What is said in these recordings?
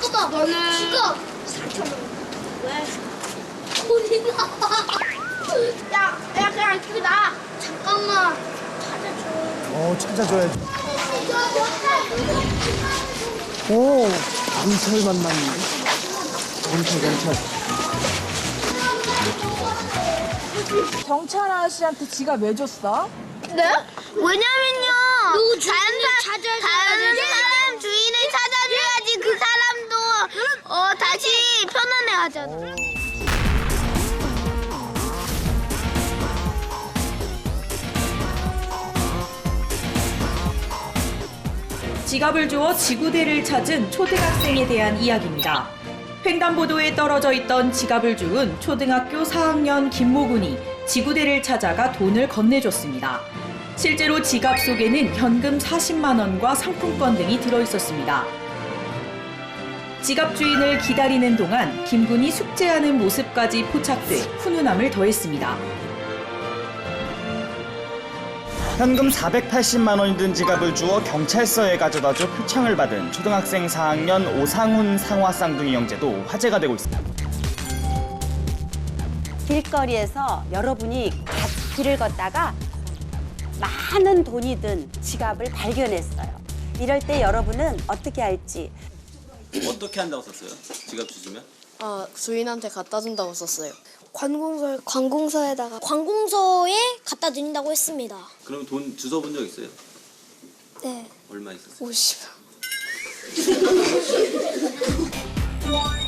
잠깐만. 너는 지갑 4천 원. 왜? 돈이 나와. 야, 야 그냥 이쪽에 나. 잠깐만. 찾아줘. 어, 찾아 줘야지. 오, 경찰 만났는데? 경찰, 경찰. 경찰 아저씨한테 지갑 왜 줬어? 네? 왜냐면요. 누구 다른 사, 다른 사람 주인을 어 다시 편안해 하잖아. 지갑을 주워 지구대를 찾은 초등학생에 대한 이야기입니다. 횡단보도에 떨어져 있던 지갑을 주운 초등학교 4학년 김모군이 지구대를 찾아가 돈을 건네줬습니다. 실제로 지갑 속에는 현금 40만 원과 상품권 등이 들어 있었습니다. 지갑 주인을 기다리는 동안 김군이 숙제하는 모습까지 포착돼 훈훈함을 더했습니다. 현금 480만 원이 든 지갑을 주워 경찰서에 가져다줘 표창을 받은 초등학생 4학년 오상훈 상화 쌍둥이 형제도 화제가 되고 있습니다. 길거리에서 여러분이 같이 길을 걷다가 많은 돈이 든 지갑을 발견했어요. 이럴 때 여러분은 어떻게 할지 어떻게 한다고 썼어요? 지갑 주시면? 아, 주인한테 갖다 준다고 썼어요. 관공서 관공서에다가 관공서에 갖다 드린다고 했습니다. 그럼 돈 주워 본 적 있어요? 네. 얼마 있었어요? 50. 일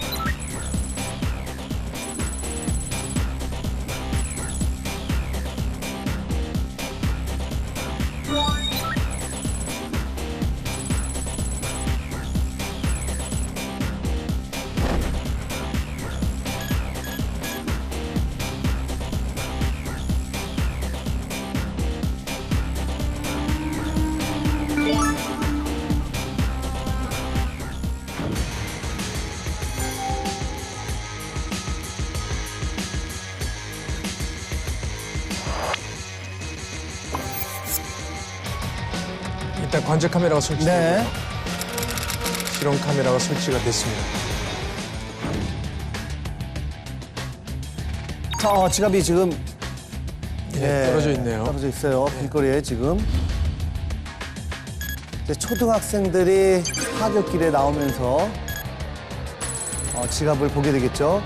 관제 카메라가 설치되고 네. 실험 카메라가 설치가 됐습니다. 자, 어, 지갑이 지금 예, 떨어져 있네요. 떨어져 있어요. 길거리에 지금. 이제 초등학생들이 하굣길에 나오면서 어, 지갑을 보게 되겠죠.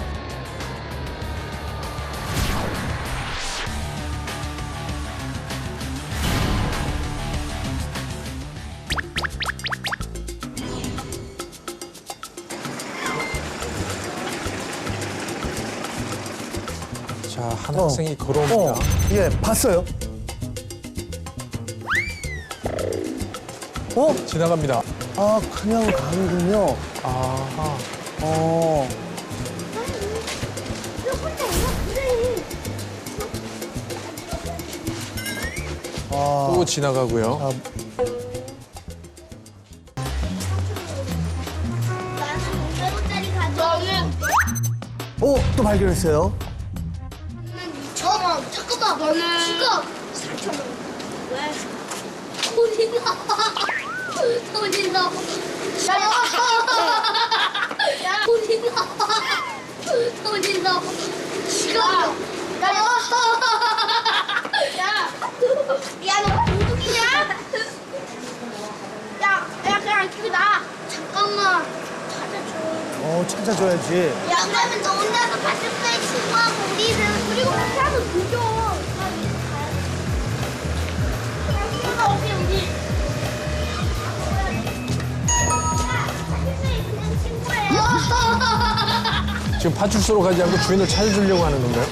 학생이 어, 걸어옵니다. 예, 봤어요. 어? 지나갑니다. 아, 그냥 가는군요. 아, 어. 아, 또 지나가고요. 아, 나는 500원짜리 가져오는 어, 또 발견했어요. 2천 원. 잠깐만. 너는 지갑 4천 원. 왜? 돈이 나와. 돈이 나와. 야, 돈이 나와. 돈이 나와. 지갑. 야, 야, 야, 너 도둑이냐? 야, 야, 그냥 이쪽에 나. 잠깐만. 찾아줘. 어, 찾아줘야지. 야, 그러면 너 혼자서 바둑에 친구하고 우리는 그리고 하면 되죠. 지금 파출소로 가지 않고 주인을 찾아주려고 하는 건가요?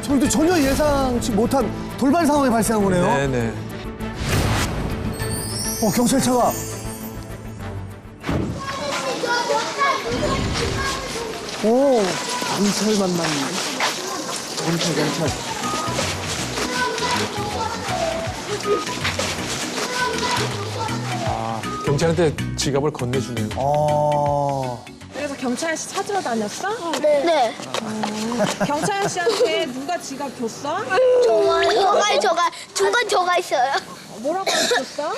저희도 전혀 예상치 못한 돌발 상황이 발생한 거네요. 네네. 어, 경찰차가. 오, 경찰 만났는데? 경찰, 경찰. 아, 경찰한테 지갑을 건네주네요. 아. 그래서 경찰 아저씨 찾으러 다녔어? 네. 음. 경찰 씨한테 누가 지갑 줬어? 저가 저가 중간 저가 있어요. 뭐라고 줬어?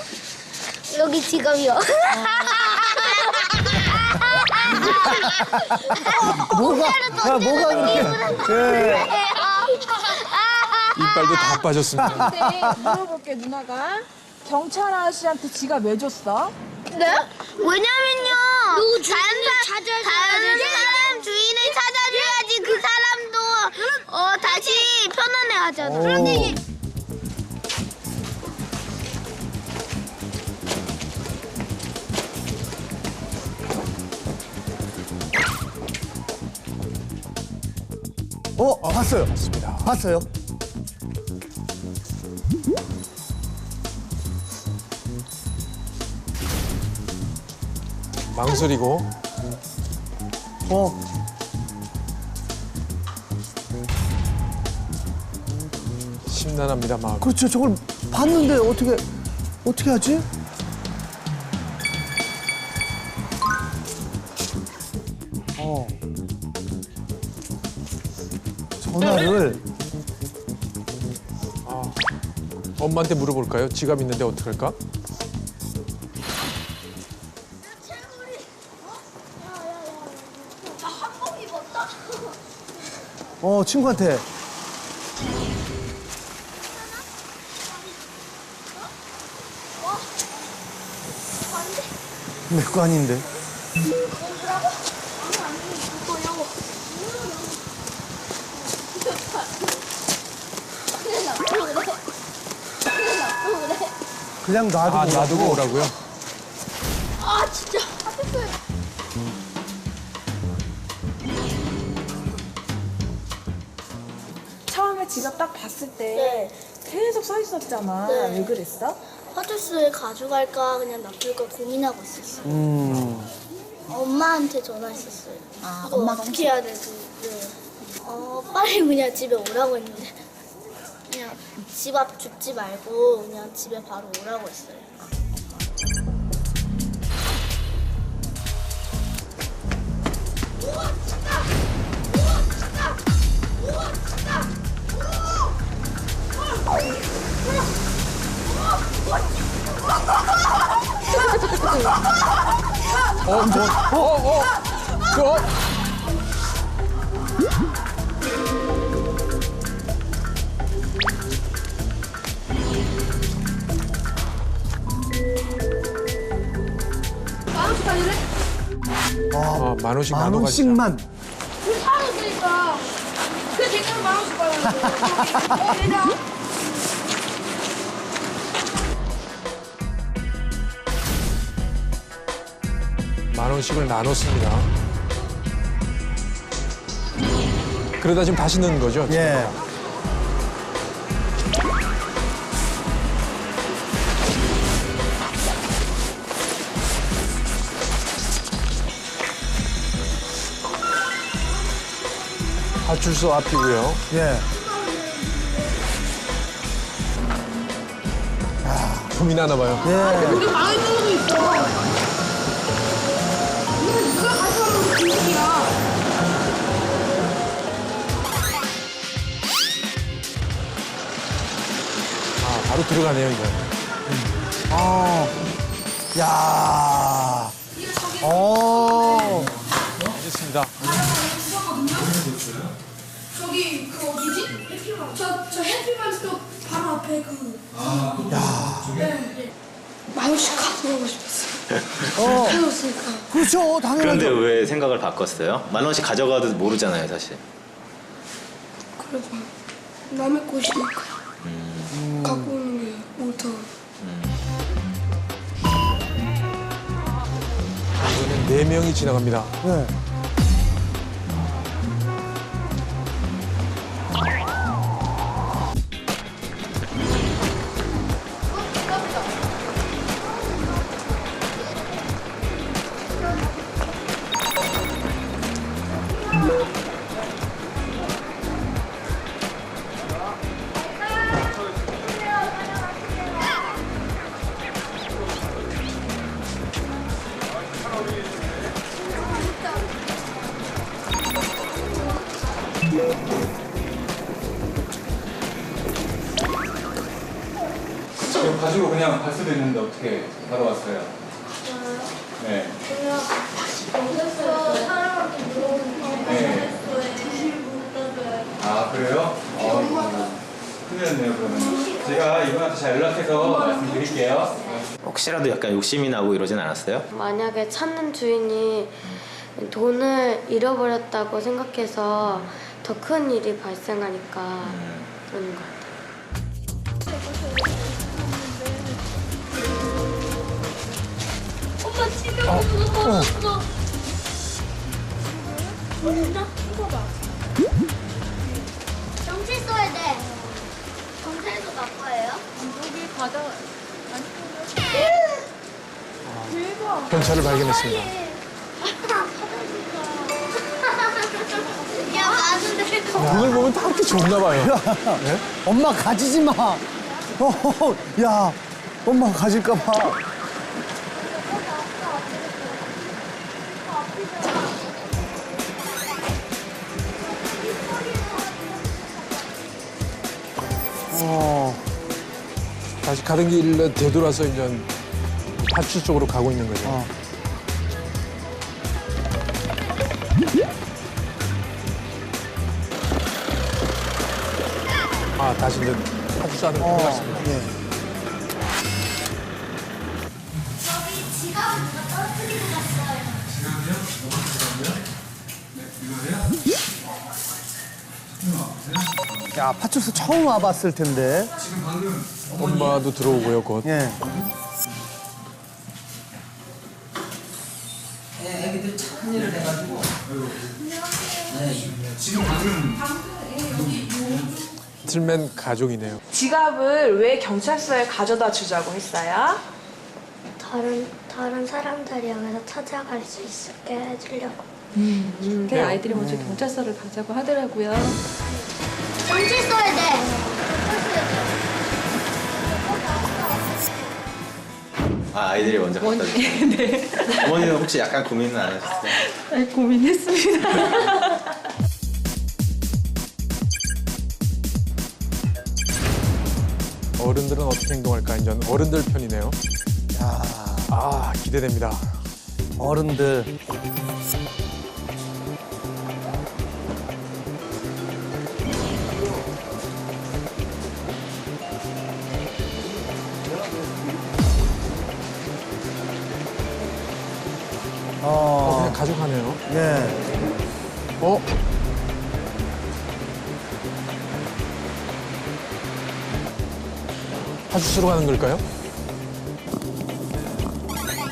여기 지갑이요. 뭐가, 아, 뭐가 그렇게. 예. 이빨도 다 빠졌습니다. 근데 물어볼게 누나가 경찰 아저씨한테 지갑 왜 줬어? 네? 왜냐면요. 다른 사, 다른 사람 주인을 찾아줘야지 그 사람도 어 다시 편안해 하잖아. 오. 어, 봤어요. 맞습니다. 봤어요. 망설이고 어, 심란합니다 마음. 그렇죠. 저걸 봤는데 어떻게, 어떻게 하지? 어. 전화를 엄마한테 물어볼까요? 지갑 있는데 어떡할까? 어 친구한테 내거 아닌데 그냥 놔두고 아 놔두고 오라고? 오라고요? 지갑 딱 봤을 때 계속 서 있었잖아. 네. 왜 그랬어? 화투스에 가져갈까 그냥 놔둘까 고민하고 있었어요. 음. 엄마한테 전화했었어요. 아, 엄마가 어떻게 해야 되지? 네. 어, 빨리 그냥 집에 오라고 했는데 그냥 집 앞 죽지 말고 그냥 집에 바로 오라고 했어요. 어, 뭐, 어, 어, 어, 어. 아, 만 원씩 만 가지자. 원씩만 만 원씩을 나눴습니다. 그러다 지금 다시 넣는 거죠? 예. 파출소 앞이고요. 예. 고민하나 봐요. 예. 아, 바로 들어가네요, 이거. 아. 야. 어. 알겠습니다. 저기 그 어디지? 저, 저 해피반스도 바로 앞에 그. 야. 네. 만 원씩 가져가고 싶었어요. 어. 해줬으니까. 그렇죠. 그런데 당연하죠. 왜 생각을 바꿨어요? 만 원씩 가져가도 모르잖아요, 사실. 그래도 남의 꽃이니까요. 갖고 오는 게 옳다. 이번엔 네 명이 지나갑니다. 예. 그래요? 어, 큰일 났네요 그러면. 제가 이분한테 잘 연락해서 말씀드릴게요. 혹시라도 약간 욕심이 나고 이러진 않았어요? 만약에 찾는 주인이 돈을 잃어버렸다고 생각해서 더 큰 일이 발생하니까 그런 것 같아요. 엄마 집에 가서 떨어졌어. 진짜? 이거 봐. 여기 가자. 경찰을 발견했습니다. 야, 나는데 눈을 보면 다 이렇게 좋나 봐요. 네? 엄마 가지지 마. 어, 야, 엄마 가질까 봐. 어, 다시 가던 길로 되돌아서 이제 파출 쪽으로 가고 있는 거죠. 어. 아, 다시 이제 파출소 안으로 어, 들어갔습니다. 예. 저기 지갑을 누가 떨어뜨리고 갔어요. 야, 파출소 처음 와봤을 텐데. 엄마도 들어오고요, 곧. 예. 틀맨 가족이네요. 지갑을 왜 경찰서에 가져다 주자고 했어요? 다른 다른 사람들이 여기서 찾아갈 수 있게 해주려고. 그 아이들이 먼저 경찰서를 가자고 하더라고요. 경찰서에 돼. 아 아이들이 먼저 갖다 주세요. 네. 어머니는 혹시 약간 고민은 안 하셨어요? 네, 고민했습니다. 어른들은 어떻게 행동할까? 이제 어른들 편이네요. 야, 아, 기대됩니다. 어른들. 어, 어, 그냥 가져가네요. 예. 어? 파출소로 가는 걸까요?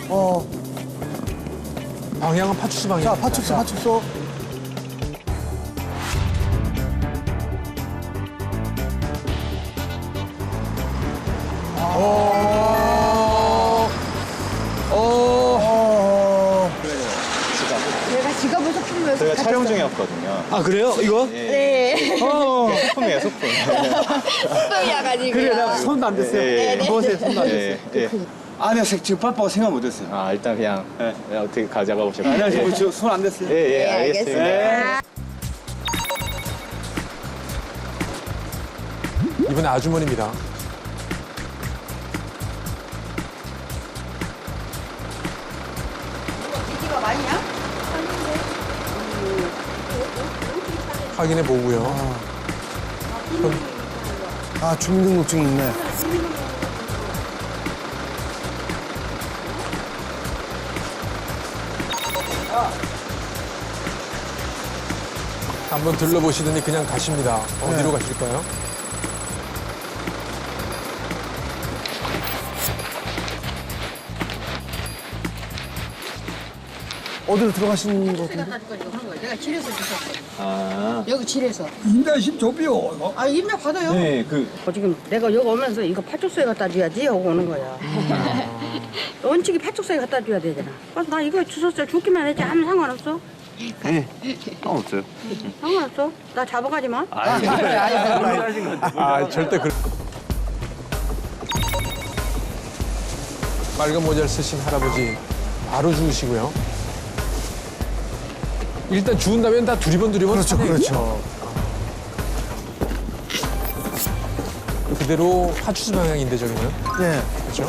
어, 방향은 파출소 방향. 자, 파출소, 파출소. 저희가 촬영 중이었거든요. 아, 그래요? 이거? 네. 어, 소품이에요 소품. 그래, 나 손도 안 댔어요. 예, 예. 보세요, 손도 안 댔어요. 예, 예. 아니요, 지금 빠빠가 생각 못 했어요. 아 일단 그냥 네. 그냥 어떻게 가져가 보실까요? 아니요, 지금 저손안 댔어요. 예, 예, 알겠습니다. 네. 이번에 아주머니입니다. 확인해 보고요. 아, 주민등록증 있네. 한번 들러보시더니 그냥 가십니다. 어디로 네. 가실까요? 어디로 들어가신 거 같은데? 내가 집에서 주셨어. 아, 여기 집에서. 인다심 좁이요. 아 임명 받아요. 네, 그 지금 내가 여기 오면서 이거 파출소에 갖다 줘야지 하고 오는 거야. 원칙이 파출소에 갖다 줘야 되잖아. 그래서 나 이거 주웠어요. 죽기만 했지 아무 상관없어. 네, 상관없어요. 상관없어. 나 잡아가지 마. 아, 절대 그. 빨간 모자를 쓰신 할아버지 바로 죽으시고요. 일단 주운 다음에 다 두리번 두리번 그렇죠, 차네요. 그렇죠. 그대로 파출소 방향인데 저기는 예. 그렇죠?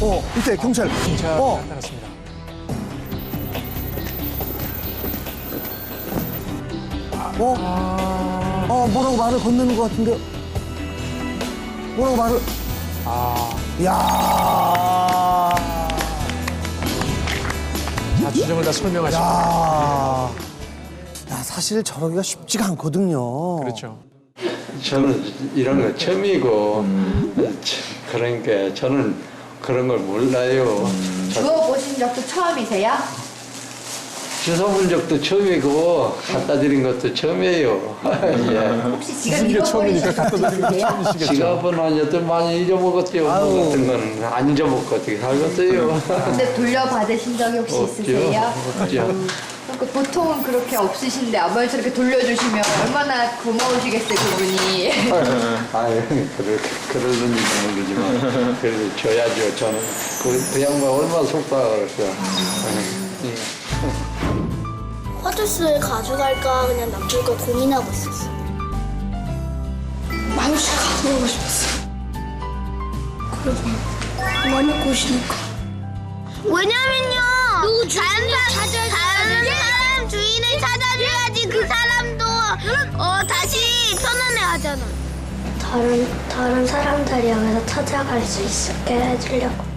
어, 이때 경찰. 경찰 어. 나타났습니다. 어? 아... 뭐라고 말을 건네는 것 같은데. 뭐라고 말을. 아, 야 자, 주정을 다 설명하시고. 야. 야, 사실 저러기가 쉽지가 않거든요. 그렇죠. 저는 이런 거 처음이고 참, 그러니까 저는 그런 걸 몰라요. 주워 보신 적도 처음이세요? 주워 본 적도 처음이고 갖다 드린 것도 처음이에요. 예. 혹시 지갑 잃어버리신 적 있으세요? 지갑은 아니어도 많이 잊어먹었죠. 뭐 같은 거는 안 잊어먹고 어떻게 살겠어요. 근데 돌려받으신 적이 혹시 없죠. 있으세요? 없죠. 그러니까 보통은 그렇게 없으신데 아버지 저렇게 돌려주시면 얼마나 고마우시겠어요 그분이 아유, 그럴, 그러는지 모르지만 그래도 줘야죠. 저는 그, 그 양반 얼마나 속상할까. 예. 화투스를 가져갈까 그냥 놔둘까 고민하고 있었어. 마요씨 가져가고 싶었어. 그래도 많이 꼬시니까. 왜냐면요. 누구 다른 사람 다른 사람 주인을 찾아줘야지 그 사람도 어 다시 편안해 하잖아. 다른 다른 사람들이 여기서 찾아갈 수 있게 해주려고.